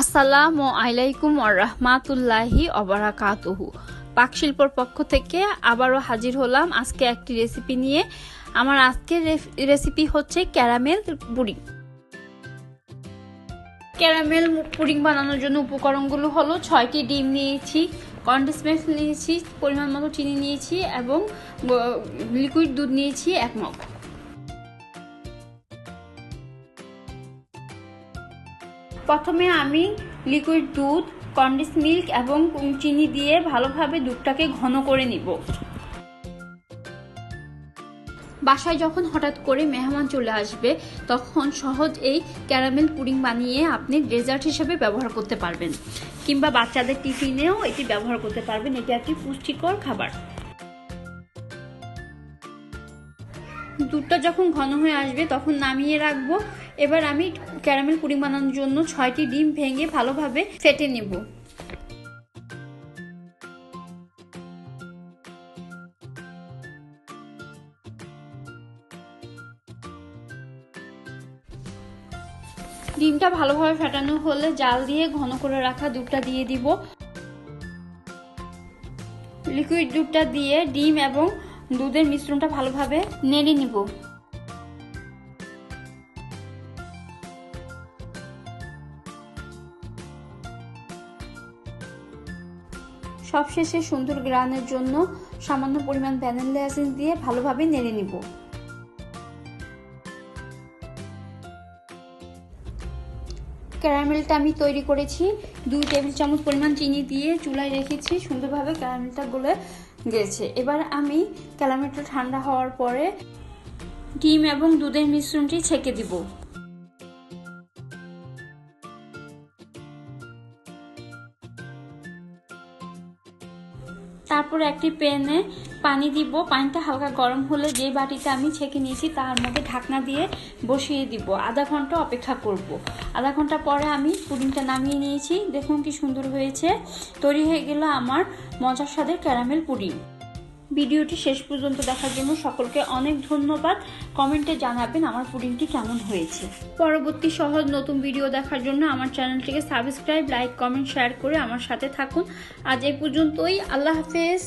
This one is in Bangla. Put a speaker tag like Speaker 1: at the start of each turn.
Speaker 1: আসসালামু আলাইকুম রহমাতুল্লাহি অবরাকাতুহু পাকশিল্পর পক্ষ থেকে আবারও হাজির হলাম আজকে একটি রেসিপি নিয়ে। আমার আজকের রেসিপি হচ্ছে ক্যারামেল পুডিং ক্যারামেল পুডিং বানানোর জন্য উপকরণগুলো হলো ছয়টি ডিম নিয়েছি কন্ডেন্স নিয়েছি, পরিমাণ মতো চিনি নিয়েছি এবং লিকুইড দুধ নিয়েছি এক মগ। প্রথমে আমি লিকুইড দুধ কন্ডেন্স মিল্ক এবং চিনি দিয়ে ভালোভাবে দুধটাকে ঘন করে নিব। বাসায় যখন হঠাৎ করে মেহমান চলে আসবে, তখন সহজ এই ক্যারামেল পুডিং বানিয়ে আপনি ডেজার্ট হিসেবে ব্যবহার করতে পারবেন, কিংবা বাচ্চাদের টিফিনেও এটি ব্যবহার করতে পারবেন। এটি একটি পুষ্টিকর খাবার। দুধটা যখন ঘন হয়ে আসবে, তখন নামিয়ে রাখব। এবার আমি ক্যারামেল পুডিং বানানোর জন্য ছয়টি ডিম ভেঙে ভালোভাবে ফেটে নেব। ডিমটা ভালোভাবে ফেটানো হলে জাল দিয়ে ঘন করে রাখা দুধটা দিয়ে দিব। লিকুইড দুধটা দিয়ে ডিম এবং দুধের মিশ্রণটা ভালোভাবে নেড়ে নিব। সবশেষে সুন্দর গ্রানের জন্য সামান্য পরিমাণ ভ্যানিলা এসেন্স দিয়ে ভালোভাবে নেড়ে নিব। ক্যারামেলটা আমি তৈরি করেছি। দুই টেবিল চামচ পরিমাণ চিনি দিয়ে চুলায় রেখেছি। সুন্দরভাবে ক্যারামেলটা গলে গেছে। এবার আমি ক্যারামেলটা ঠান্ডা হওয়ার পরে ডিম এবং দুধের মিশ্রণটি ছেঁকে দিব। তারপর একটি প্যানে পানি দিব। পানিটা হালকা গরম হলে যে বাটিতে আমি ছেঁকে নিয়েছি তার মধ্যে ঢাকনা দিয়ে বসিয়ে দিব। আধা ঘণ্টা অপেক্ষা করব। আধা ঘণ্টা পরে আমি পুডিংটা নামিয়ে নিয়েছি। দেখুন কি সুন্দর হয়েছে। তৈরি হয়ে গেল আমার মজার স্বাদের ক্যারামেল পুডিং। ভিডিওটি শেষ পর্যন্ত দেখার জন্য সকলকে অনেক ধন্যবাদ। কমেন্টে জানাবেন আমার পুডিংটি কেমন হয়েছে। পরবর্তী সহজ নতুন ভিডিও দেখার জন্য আমার চ্যানেলটিকে সাবস্ক্রাইব, লাইক, কমেন্ট, শেয়ার করে আমার সাথে থাকুন। আজ এই পর্যন্তই। আল্লাহ হাফেজ।